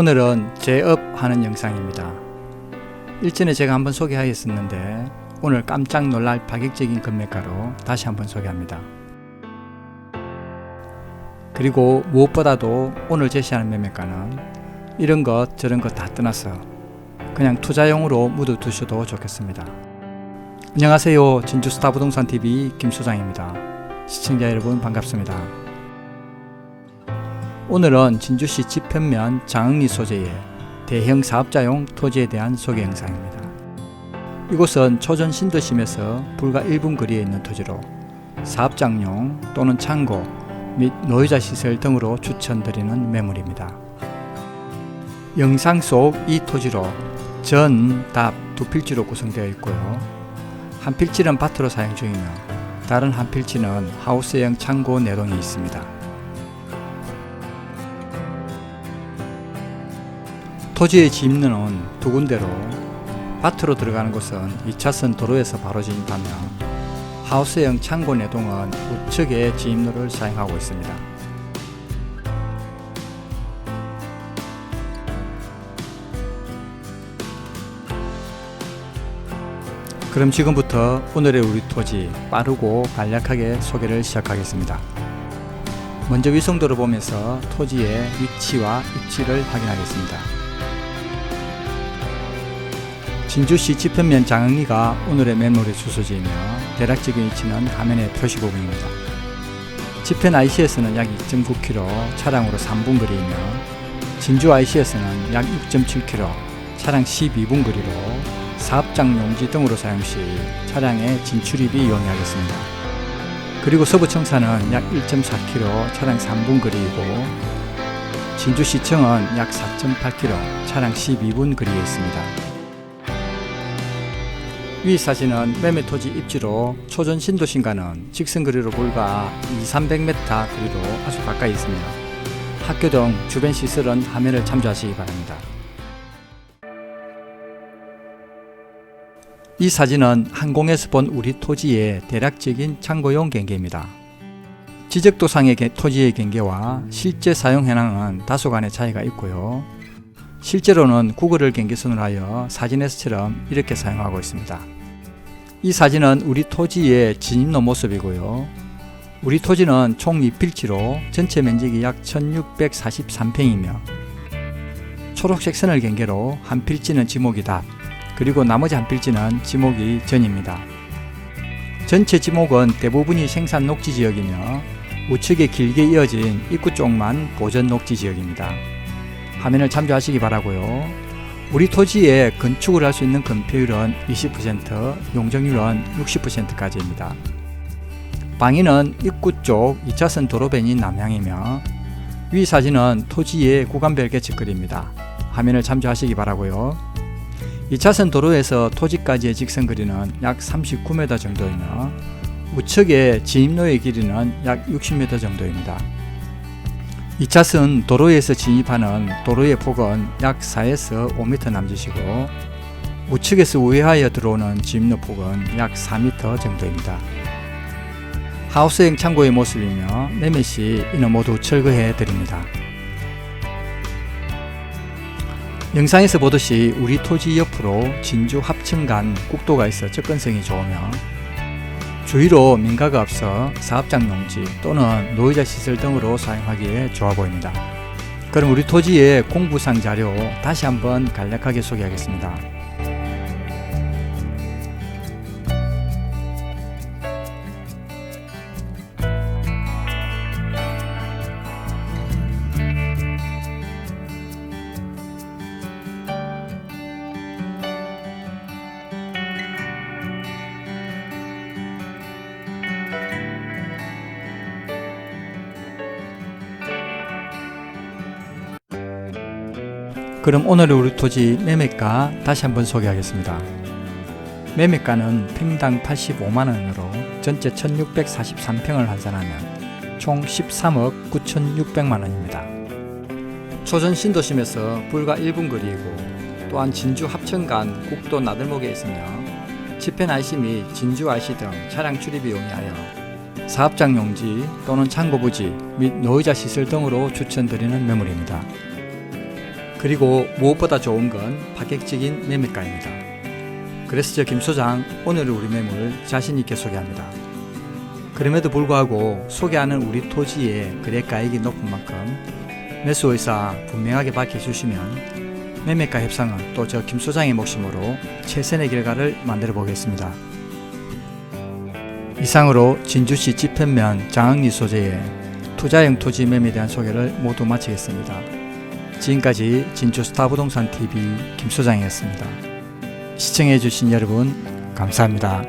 오늘은 재업하는 영상입니다. 일전에 제가 한번 소개하였었는데 오늘 깜짝 놀랄 파격적인 금매가로 다시 한번 소개합니다. 그리고 무엇보다도 오늘 제시하는 매매가는 이런 것 저런 것 다 떠나서 그냥 투자용으로 묻어 두셔도 좋겠습니다. 안녕하세요. 진주스타 부동산 TV 김소장입니다. 시청자 여러분 반갑습니다. 오늘은 진주시 지편면 장흥리 소재의 대형 사업자용 토지에 대한 소개 영상입니다. 이곳은 초전 신도심에서 불과 1분 거리에 있는 토지로 사업장용 또는 창고 및 노유자 시설 등으로 추천드리는 매물입니다. 영상 속 이 토지로 전, 답 두 필지로 구성되어 있고요. 한 필지는 밭으로 사용 중이며 다른 한 필지는 하우스형 창고 내동이 있습니다. 토지의 진입로는 두 군데로 밭으로 들어가는 곳은 2차선 도로에서 바로 진입하며 하우스형 창고 내동은 우측에 진입로를 사용하고 있습니다. 그럼 지금부터 오늘의 우리 토지 빠르고 간략하게 소개를 시작하겠습니다. 먼저 위성도를 보면서 토지의 위치와 입지를 확인하겠습니다. 진주시 지편면 장흥리가 오늘의 매물의 주소지이며 대략적인 위치는 화면의 표시 부분입니다. 지편 IC에서는 약 2.9km, 차량으로 3분 거리이며 진주 IC에서는 약 6.7km, 차량 12분 거리로 사업장 용지 등으로 사용 시 차량의 진출입이 용이하겠습니다. 그리고 서부청사는 약 1.4km, 차량 3분 거리이고 진주시청은 약 4.8km, 차량 12분 거리에 있습니다. 위 사진은 매매 토지 입지로 초전 신도심과는 직선 거리로 불과 2, 300m 거리로 아주 가까이 있으며 학교 등 주변 시설은 화면을 참조하시기 바랍니다. 이 사진은 항공에서 본 우리 토지의 대략적인 참고용 경계입니다. 지적도상의 개- 토지의 경계와 실제 사용 현황은 다소간의 차이가 있고요. 실제로는 구글을 경계선으로 하여 사진에서처럼 이렇게 사용하고 있습니다. 이 사진은 우리 토지의 진입로 모습이고요. 우리 토지는 총 2필지로 전체 면적이 약 1643평이며 초록색 선을 경계로 한 필지는 지목이 답, 그리고 나머지 한 필지는 지목이 전입니다. 전체 지목은 대부분이 생산 녹지 지역이며 우측에 길게 이어진 입구 쪽만 보전 녹지 지역입니다. 화면을 참조하시기 바라고요. 우리 토지에 건축을 할 수 있는 건폐율은 20%, 용적률은 60%까지입니다. 방위는 입구 쪽 2차선 도로변이 남향이며 위 사진은 토지의 구간별 개측거리입니다. 화면을 참조하시기 바라고요. 2차선 도로에서 토지까지의 직선 거리는 약 39m 정도이며 우측의 진입로의 길이는 약 60m 정도입니다. 2차선 도로에서 진입하는 도로의 폭은 약 4에서 5m 남짓이고 우측에서 우회하여 들어오는 진입로 폭은 약 4m 정도입니다. 하우스형 창고의 모습이며 매매 시 이는 모두 철거해 드립니다. 영상에서 보듯이 우리 토지 옆으로 진주 합층 간 국도가 있어 접근성이 좋으며 주위로 민가가 없어 사업장 용지 또는 노이자 시설 등으로 사용하기에 좋아 보입니다. 그럼 우리 토지의 공부상 자료 다시 한번 간략하게 소개하겠습니다. 그럼 오늘의 우리 토지 매매가 다시 한번 소개하겠습니다. 매매가는 평당 85만원으로 전체 1643평을 환산하면 총 13억 9600만원입니다. 초전 신도심에서 불과 1분 거리이고 또한 진주 합천 간 국도 나들목에 있으며 치펜 IC 및 진주 IC 등 차량 출입 이 용이하여 사업장 용지 또는 창고 부지 및 노이자 시설 등으로 추천드리는 매물입니다. 그리고 무엇보다 좋은 건 파격적인 매매가입니다. 그래서 저 김 소장 오늘 우리 매물 자신 있게 소개합니다. 그럼에도 불구하고 소개하는 우리 토지의 거래가액이 높은 만큼 매수 의사 분명하게 밝혀주시면 매매가 협상은 또 저 김 소장의 목심으로 최선의 결과를 만들어 보겠습니다. 이상으로 진주시 지편면 장흥리 소재의 투자형 토지 매매에 대한 소개를 모두 마치겠습니다. 지금까지 진주 스타 부동산 TV 김 소장이었습니다. 시청해주신 여러분 감사합니다.